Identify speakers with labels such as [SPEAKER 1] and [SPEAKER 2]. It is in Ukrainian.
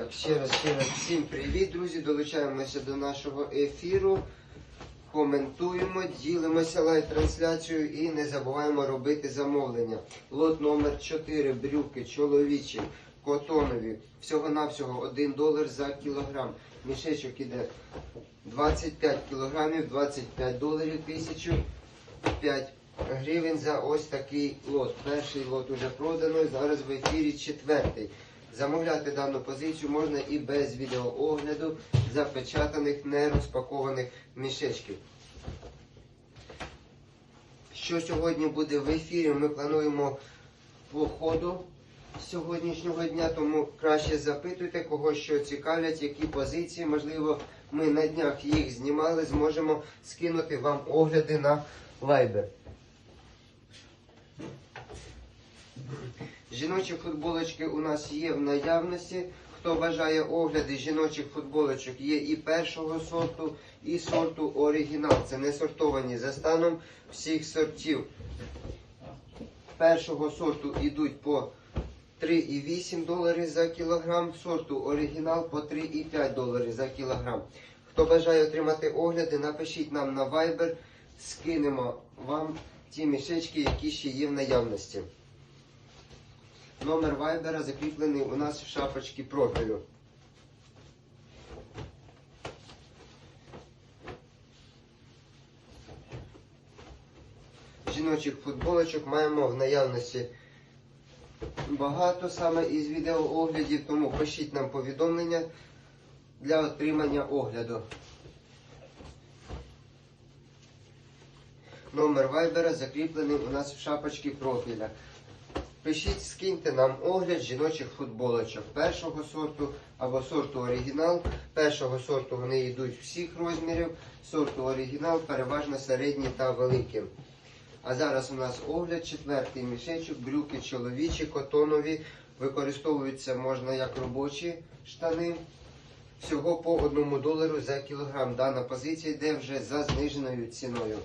[SPEAKER 1] Так, ще раз, ще раз всім привіт, друзі. Долучаємося до нашого ефіру. Коментуємо, ділимося лайв-трансляцією і не забуваємо робити замовлення. Лот номер 4 брюки чоловічі, котонові. Всього-навсього 1 долар за кілограм. Мішечок іде 25 кілограмів, 25 доларів, 1005 гривень за ось такий лот. Перший лот уже продано, зараз в ефірі четвертий. Замовляти дану позицію можна і без відеоогляду запечатаних, не розпакованих мішечків. Що сьогодні буде в ефірі, ми плануємо по ходу сьогоднішнього дня, тому краще запитуйте, кого що цікавлять, які позиції. Можливо, ми на днях їх знімали, зможемо скинути вам огляди на Viber. Жіночі футболочки у нас є в наявності. Хто бажає огляди жіночих футболочок, є і першого сорту, і сорту оригінал. Це не сортовані за станом всіх сортів. Першого сорту йдуть по 3,8 долари за кілограм, сорту оригінал по 3,5 долари за кілограм. Хто бажає отримати огляди, напишіть нам на Viber, скинемо вам ті мішечки, які ще є в наявності. Номер вайбера закріплений у нас в шапочці профілю. Жіночих футболочок маємо в наявності багато саме із відеооглядів, тому пишіть нам повідомлення для отримання огляду. Номер вайбера закріплений у нас в шапочці профіля. Пишіть, скиньте нам огляд жіночих футболочок першого сорту або сорту оригінал. Першого сорту вони йдуть всіх розмірів, сорту оригінал переважно середні та великі. А зараз у нас огляд, четвертий мішечок, брюки чоловічі, котонові. Використовуються можна як робочі штани. Всього по одному долару за кілограм. Дана позиція йде вже за зниженою ціною.